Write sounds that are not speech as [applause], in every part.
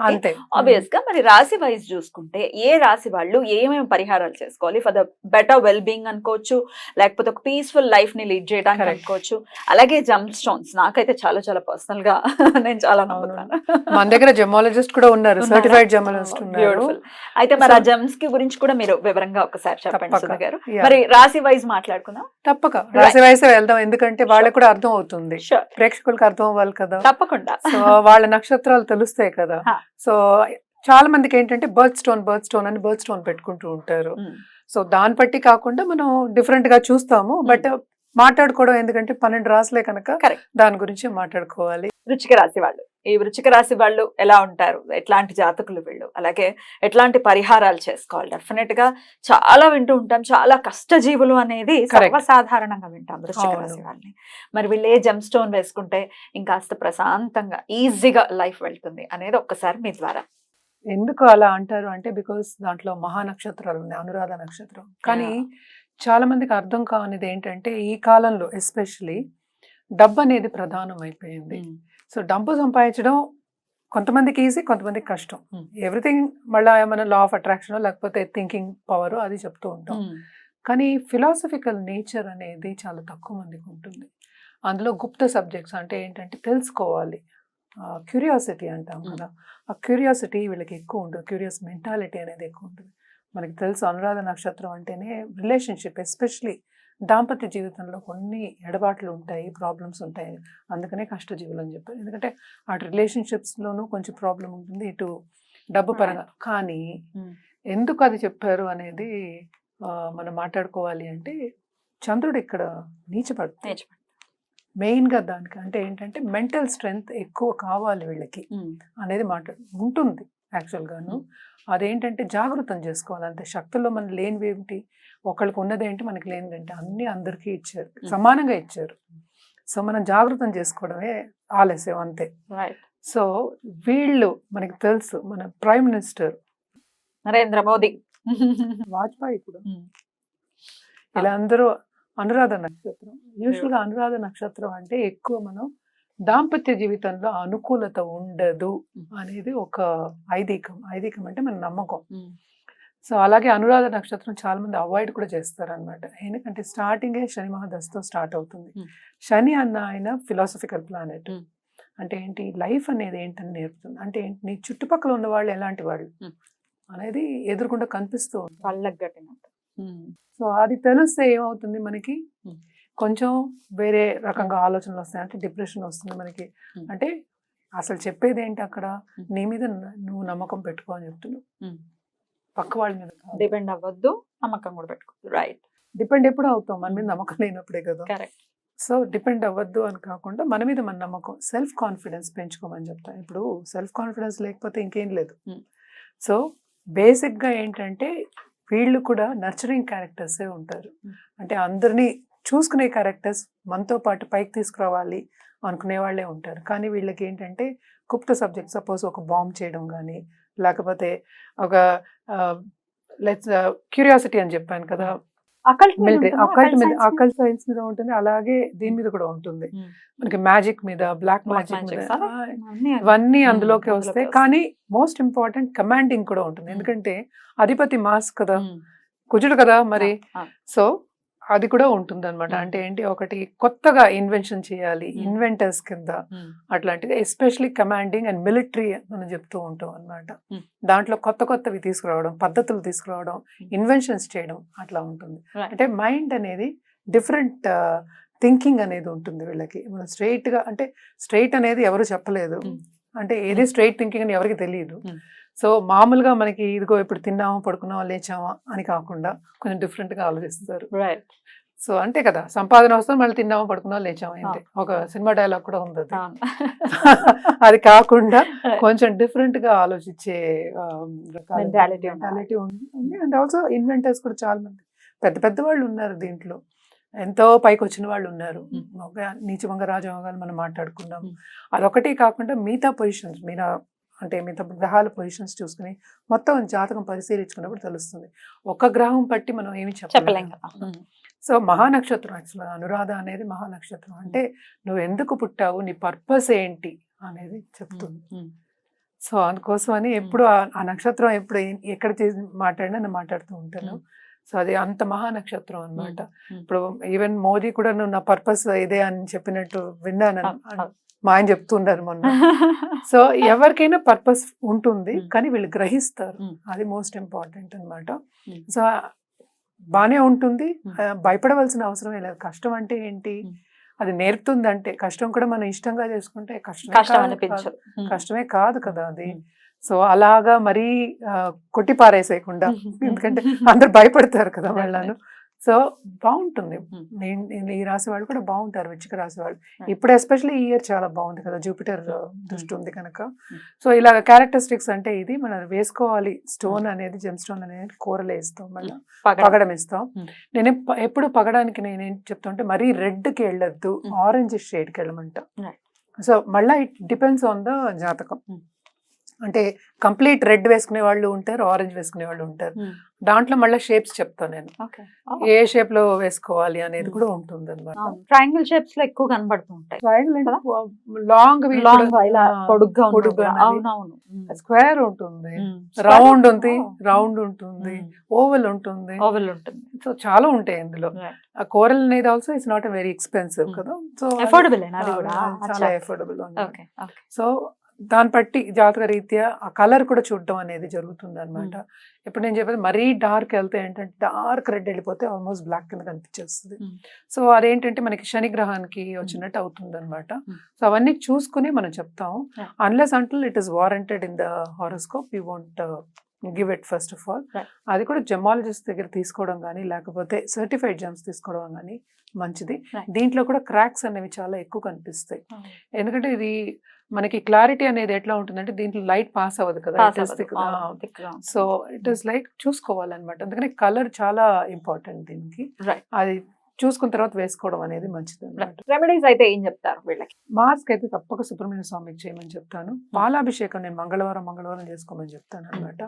అంతే. ఆబ్వియస్గా మరి రాశి వైజ్ చూసుకుంటే ఏ రాశి వాళ్ళు ఏమేమి పరిహారాలు చేసుకోవాలి? For the better well being అనుకోవచ్చు లేకపోతే ఒక పీస్ఫుల్ లైఫ్ని లీడ్ చేయడానికి. అనుకోవచ్చు. అలాగే జంప్ స్టోన్స్ నాకైతే చాలా చాలా పర్సనల్గా [laughs] నేను చాలా. నమ్ముతాను. మన దగ్గర జెమాలజిస్ట్ కూడా ఉన్నారు? సర్టిఫైడ్ జెమాలజిస్ట్ ఉన్నారు. Beautiful. అయితే మరి ఆ జమ్స్కి గురించి కూడా మీరు వివరంగా ఒకసారి చెప్పండి గారు. మరి రాశి వైజ్ మాట్లాడుకుందాం. తప్పక. రాశి వయసే వెళ్దాం ఎందుకంటే వాళ్ళకి కూడా అర్థం అవుతుంది. ప్రేక్షకులకు అర్థం అవ్వాలి కదా. తప్పకుండా. సో వాళ్ళ నక్షత్రాలు తెలుస్తాయి కదా. సో చాలా మందికి ఏంటంటే బర్త్ స్టోన్ బర్త్ స్టోన్ అని బర్త్ స్టోన్ పెట్టుకుంటూ ఉంటారు. సో దాన్ని బట్టి కాకుండా మనం డిఫరెంట్గా చూస్తాము బట్ మాట్లాడుకోవడం ఎందుకంటే పన్నెండు రాసులే కనుక. దాని గురించి మాట్లాడుకోవాలి. వృచ్చిక రాశి వాళ్ళు. ఈ వృచ్చిక రాశి వాళ్ళు ఎలా ఉంటారు? ఎట్లాంటి జాతకులు వీళ్ళు? అలాగే ఎట్లాంటి పరిహారాలు చేసుకోవాలి? డెఫినెట్గా చాలా వింటూ ఉంటాం. చాలా కష్టజీవులు అనేది. సర్వసాధారణంగా వింటాం వృచ్చిక. రాశి వాళ్ళని. మరి వీళ్ళు ఏ జమ్ స్టోన్ వేసుకుంటే ఇంకాస్త ప్రశాంతంగా ఈజీగా లైఫ్ వెళ్తుంది అనేది ఒక్కసారి మీ ద్వారా. ఎందుకు అలా అంటారు అంటే బికాస్ దాంట్లో మహా నక్షత్రాలు ఉన్నాయి అనురాధ నక్షత్రం. కానీ చాలా మందికి అర్థం కానిది ఏంటంటే ఈ కాలంలో ఎస్పెషలీ డబ్బు అనేది ప్రధానం అయిపోయింది సో డబ్బు సంపాదించడం కొంతమందికి ఈజీ కొంతమందికి కష్టం. Hmm. ఎవ్రీథింగ్ మళ్ళీ ఏమైనా లా ఆఫ్ అట్రాక్షన్ లేకపోతే థింకింగ్ పవర్ అది చెప్తూ ఉంటాం. కానీ ఫిలాసఫికల్ నేచర్ అనేది చాలా తక్కువ మందికి ఉంటుంది. అందులో గుప్త సబ్జెక్ట్స్ అంటే ఏంటంటే తెలుసుకోవాలి. క్యూరియాసిటీ అంటాం Mm. కదా. ఆ క్యూరియాసిటీ వీళ్ళకి ఎక్కువ ఉంటుంది. క్యూరియస్ మెంటాలిటీ అనేది ఎక్కువ ఉంటుంది. మనకి తెలుసు అనురాధ నక్షత్రం అంటేనే రిలేషన్షిప్ ఎస్పెషలీ దాంపత్య జీవితంలో కొన్ని ఎడబాట్లు ఉంటాయి ప్రాబ్లమ్స్ ఉంటాయి. అందుకనే కష్టజీవులు అని చెప్పారు. ఎందుకంటే అటు రిలేషన్షిప్స్లోనూ కొంచెం ప్రాబ్లం ఉంటుంది ఇటు డబ్బు పరంగా. కానీ Mm. ఎందుకు అది చెప్పారు అనేది మనం మాట్లాడుకోవాలి అంటే చంద్రుడు ఇక్కడ నీచపడుతుంది మెయిన్గా దానికి అంటే ఏంటంటే మెంటల్ స్ట్రెంగ్త్ ఎక్కువ కావాలి వీళ్ళకి అనేది మాట్లాడు ఉంటుంది యాక్చువల్గాను అదేంటంటే జాగృతం చేసుకోవాలి. అంతే. శక్తుల్లో మన లేనివి ఏమిటి? ఒకళ్ళకి ఉన్నదేంటి మనకి లేనిదేంటి అన్నీ అందరికీ ఇచ్చారు. సమానంగా ఇచ్చారు. సో మనం జాగృతం చేసుకోవడమే ఆలస్యం అంతే. సో వీళ్ళు మనకి తెలుసు మన ప్రైమ్ మినిస్టర్ నరేంద్ర మోదీ. వాజ్పేయి కూడా. ఇలా అందరూ అనురాధ నక్షత్రం. యూజువల్గా అనురాధ నక్షత్రం అంటే ఎక్కువ మనం దాంపత్య జీవితంలో అనుకూలత ఉండదు అనేది ఒక ఐదీకం. ఐదీకం అంటే మన నమ్మకం. సో అలాగే అనురాధ నక్షత్రం చాలా మంది అవాయిడ్ కూడా చేస్తారు అనమాట ఎందుకంటే స్టార్టింగే శని మహాదశతో స్టార్ట్ అవుతుంది. శని అన్న ఆయన ఫిలాసఫికల్ ప్లానెట్. అంటే ఏంటి? లైఫ్ అనేది ఏంటని నేర్పుతుంది. అంటే ఏంటి? నీ చుట్టుపక్కల ఉన్న వాళ్ళు ఎలాంటి వాళ్ళు. అనేది ఎదురుకుండా కనిపిస్తూ ఉంటుంది. సో అది తెలిస్తే ఏమవుతుంది మనకి. కొంచెం వేరే రకంగా ఆలోచనలు వస్తాయి. అంటే డిప్రెషన్ వస్తుంది మనకి. అంటే అసలు చెప్పేది ఏంటి అక్కడ. నీ మీద నువ్వు నమ్మకం పెట్టుకో అని చెప్తున్నావు. పక్క వాళ్ళ మీద డిపెండ్ అవ్వద్దు నమ్మకం కూడా పెట్టుకోవద్దు. రైట్. డిపెండ్ ఎప్పుడు అవుతాం? మన మీద నమ్మకం లేనప్పుడే కదా. కరెక్ట్. సో డిపెండ్ అవ్వద్దు అని కాకుండా మన మీద మన నమ్మకం సెల్ఫ్ కాన్ఫిడెన్స్ పెంచుకోమని చెప్తాను ఇప్పుడు సెల్ఫ్ కాన్ఫిడెన్స్ లేకపోతే ఇంకేం లేదు. సో బేసిక్గా ఏంటంటే వీళ్ళు కూడా నర్చరింగ్ క్యారెక్టర్సే ఉంటారు. అంటే అందరినీ చూసుకునే క్యారెక్టర్స్ మనతో పాటు పైకి తీసుకురావాలి అనుకునే వాళ్ళే ఉంటారు. కానీ వీళ్ళకి ఏంటంటే గుప్త సబ్జెక్ట్ సపోజ్ ఒక బాంబ్ చేయడం కానీ లేకపోతే ఒక లెట్స్ క్యూరియాసిటీ అని చెప్పాను కదా. అకల్ట్ అకల్ట్ సైన్స్ మీద ఉంటుంది. అలాగే దీని మీద కూడా ఉంటుంది. మనకి మ్యాజిక్ మీద బ్లాక్ మ్యాజిక్ మీద ఇవన్నీ Hmm, అందులోకి వస్తాయి. కానీ మోస్ట్ ఇంపార్టెంట్ కమాండింగ్ కూడా ఉంటుంది. Hmm. ఎందుకంటే అధిపతి మాస్ కదా. కుజుడు కదా మరి. సో అది కూడా ఉంటుంది అనమాట Hmm. అంటే ఏంటి ఒకటి కొత్తగా ఇన్వెన్షన్ చేయాలి Hmm. ఇన్వెంటర్స్ కింద అట్లాంటిది ఎస్పెషలీ కమాండింగ్ అండ్ మిలిటరీ మనం చెప్తూ ఉంటాం అనమాట Hmm. దాంట్లో కొత్త కొత్తవి తీసుకురావడం పద్ధతులు తీసుకురావడం Hmm. ఇన్వెన్షన్స్ చేయడం అట్లా ఉంటుంది. అంటే మైండ్ అనేది డిఫరెంట్ థింకింగ్ అనేది ఉంటుంది వీళ్ళకి మనం straight గా అంటే స్ట్రైట్ అనేది ఎవరు చెప్పలేదు Hmm. అంటే ఏది స్ట్రైట్ థింకింగ్ అని ఎవరికి తెలియదు Hmm. సో మామూలుగా మనకి ఇదిగో ఇప్పుడు తిన్నామా పడుకున్నామా లేచామా అని కాకుండా కొంచెం different గా ఆలోచిస్తారు. రైట్ సో అంతే కదా. సంపాదన వస్తే మళ్ళీ తిన్నామా పడుకున్నామా లేచామా అంతే. ఒక సినిమా డైలాగ్ కూడా ఉంది అది. [laughs] కాకుండా కొంచెం డిఫరెంట్గా ఆలోచించే. మెంటాలిటీ ఉంది. అండ్ ఆల్సో ఇన్వెంటర్స్ కూడా చాలా మంది పెద్ద పెద్ద వాళ్ళు ఉన్నారు దీంట్లో. ఎంతో పైకి వచ్చిన వాళ్ళు ఉన్నారు. Hmm. ఒక నీచభంగ రాజభంగాలు మనం మాట్లాడుకున్నాం Hmm. అదొకటి కాకుండా మిగతా పొజిషన్స్ మీనా అంటే మిగతా గ్రహాల పొజిషన్స్ చూసుకుని మొత్తం జాతకం పరిశీలించుకున్నప్పుడు తెలుస్తుంది. ఒక గ్రహం పట్టి మనం ఏమి చెప్పలేం కదా. సో మహానక్షత్రం యాక్చువల్గా అనురాధ అనేది మహానక్షత్రం. అంటే నువ్వు ఎందుకు పుట్టావు నీ పర్పస్ ఏంటి అనేది చెప్తుంది. సో అందుకోసం అని ఎప్పుడు ఆ- నక్షత్రం ఎప్పుడు ఎక్కడ చేసి మాట్లాడినా నేను మాట్లాడుతూ ఉంటాను. సో అది అంత మహానక్షత్రం అన్నమాట. Mm. ఇప్పుడు ఈవెన్ మోదీ కూడా నువ్వు నా పర్పస్ ఇదే అని చెప్పినట్టు విన్నాను. మా ఆయన చెప్తున్నారు మొన్న. సో ఎవరికైనా పర్పస్ ఉంటుంది. కానీ వీళ్ళు గ్రహిస్తారు. అది మోస్ట్ ఇంపార్టెంట్ అన్నమాట. Mm. సో బానే ఉంటుంది. భయపడవలసిన అవసరం లేదు. కష్టం అంటే ఏంటి. అది నేర్పుతుంది అంటే కష్టం కూడా మనం ఇష్టంగా చేసుకుంటే కష్టం కష్టమే కాదు కదా అది. సో అలాగా మరీ కొట్టి పారేసేయకుండా [laughs] ఎందుకంటే అందరు భయపడతారు కదా వాళ్ళను. సో బాగుంటుంది. నేను- ఈ రాశి వాళ్ళు కూడా బాగుంటారు వృచ్చిక రాశి వాళ్ళు Right. ఇప్పుడు ఎస్పెషల్లీ ఈ ఇయర్ చాలా బాగుంది కదా జూపిటర్ దృష్టి ఉంది కనుక. సో ఇలా క్యారెక్టరిస్టిక్స్ అంటే ఇది మనం వేసుకోవాలి స్టోన్ అనేది జెమ్ స్టోన్ అనేది కూరలో ఇస్తాం మళ్ళీ పగడం. ఇస్తాం. నేను ఎప్ప- ఎప్పుడు పగడానికి నేను ఏం చెప్తా అంటే మరీ రెడ్కి వెళ్ళొద్దు. ఆరెంజ్ షేడ్కి వెళ్ళమంట. సో మళ్ళీ ఇట్ డిపెండ్స్ ఆన్ ద జాతకం. అంటే కంప్లీట్ రెడ్ వేసుకునే వాళ్ళు ఉంటారు ఆరెంజ్ వేసుకునే వాళ్ళు ఉంటారు Mm. దాంట్లో మళ్ళీ షేప్స్ చెప్తాను నేను. ఏ షేప్లో వేసుకోవాలి అనేది Mm. కూడా ఉంటుంది అనమాట. ట్రయాంగిల్ షేప్స్లో ఎక్కువ కనబడుతూ ఉంటాయి కదా? లాంగ్ పొడుగ్గా పొడుగ్గా. అవునవును. స్క్వేర్ ఉంటుంది ఉమ్. రౌండ్ ఉంది. రౌండ్ ఉంటుంది. ఓవెల్ ఉంటుంది ఓవెల్ ఉంటుంది సో చాలా ఉంటాయి ఇందులో. ఆ కూరల్ అనేది also it's not very expensive. కదా సో అఫోర్డబుల్ చాలా ఓకే సో దాన్ని బట్టి జాతక రీత్యా ఆ కలర్ కూడా చూడడం అనేది జరుగుతుంది అనమాట ఇప్పుడు నేను చెప్పేది మరీ డార్క్ వెళ్తే ఏంటంటే డార్క్ రెడ్ వెళ్ళిపోతే ఆల్మోస్ట్ బ్లాక్ కింద కనిపించేస్తుంది. సో అదేంటంటే మనకి శని గ్రహానికి వచ్చినట్టు అవుతుంది అనమాట. సో అవన్నీ చూసుకుని మనం చెప్తాం. Unless until it is warranted in the horoscope you want give it first of all. అది కూడా జమాలజిస్ట్ దగ్గర తీసుకోవడం కానీ లేకపోతే సర్టిఫైడ్ జమ్స్ తీసుకోవడం కానీ మంచిది. దీంట్లో కూడా క్రాక్స్ అనేవి చాలా ఎక్కువ కనిపిస్తాయి ఎందుకంటే ఇది మనకి క్లారిటీ అనేది ఎట్లా ఉంటుందంటే దీంట్లో లైట్ పాస్ అవ్వదు కదా. సో ఇట్ ఈస్ లైక్ చూసుకోవాలన్నమాట. అందుకని కలర్ చాలా ఇంపార్టెంట్ దీనికి. అది చూసుకున్న తర్వాత వేసుకోవడం అనేది మంచిది రెమెడీస్ అయితే ఏం చెప్తారు వీళ్ళకి? మాస్క్ అయితే తప్పక సుబ్రహ్మణ్య స్వామికి చేయమని చెప్తాను. పాలాభిషేకం నేను మంగళవారం మంగళవారం చేసుకోమని చెప్తాను అనమాట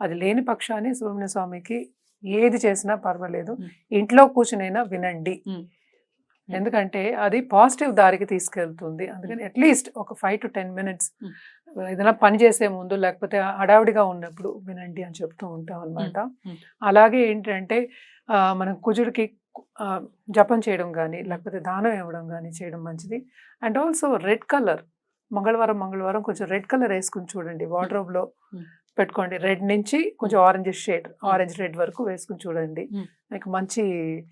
అది లేని పక్షాన్ని సుబ్రహ్మణ్య స్వామికి ఏది చేసినా పర్వాలేదు. Mm. ఇంట్లో కూర్చునైనా వినండి. Mm. ఎందుకంటే అది పాజిటివ్ దారికి తీసుకెళ్తుంది. అందుకని అట్లీస్ట్ ఒక ఫైవ్ టు టెన్ మినిట్స్. ఏదైనా పని చేసే ముందు లేకపోతే హడావిడిగా ఉన్నప్పుడు వినండి అని చెప్తూ ఉంటాం అనమాట Mm. అలాగే ఏంటంటే మనం కుజుడికి జపం చేయడం కానీ లేకపోతే దానం ఇవ్వడం కానీ చేయడం మంచిది. అండ్ ఆల్సో రెడ్ కలర్ మంగళవారం మంగళవారం కొంచెం రెడ్ కలర్ వేసుకుని చూడండి wardrobe లో. Mm. పెట్టుకోండి. రెడ్ నుంచి కొంచెం ఆరెంజ్ షేడ్ ఆరెంజ్ రెడ్ వరకు వేసుకుని చూడండి. మీకు మంచి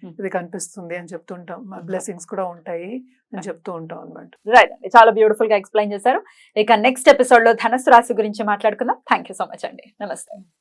Mm. ఇది కనిపిస్తుంది అని చెప్తుంటాం. బ్లెస్సింగ్స్ కూడా ఉంటాయి అని చెప్తూ ఉంటాం అనమాట రైట్ చాలా బ్యూటిఫుల్గా ఎక్స్ప్లెయిన్ చేశారు. ఇక నెక్స్ట్ ఎపిసోడ్లో ధనస్సు రాశి గురించి మాట్లాడుకుందాం. థ్యాంక్ యూ సో మచ్ అండి. నమస్తే.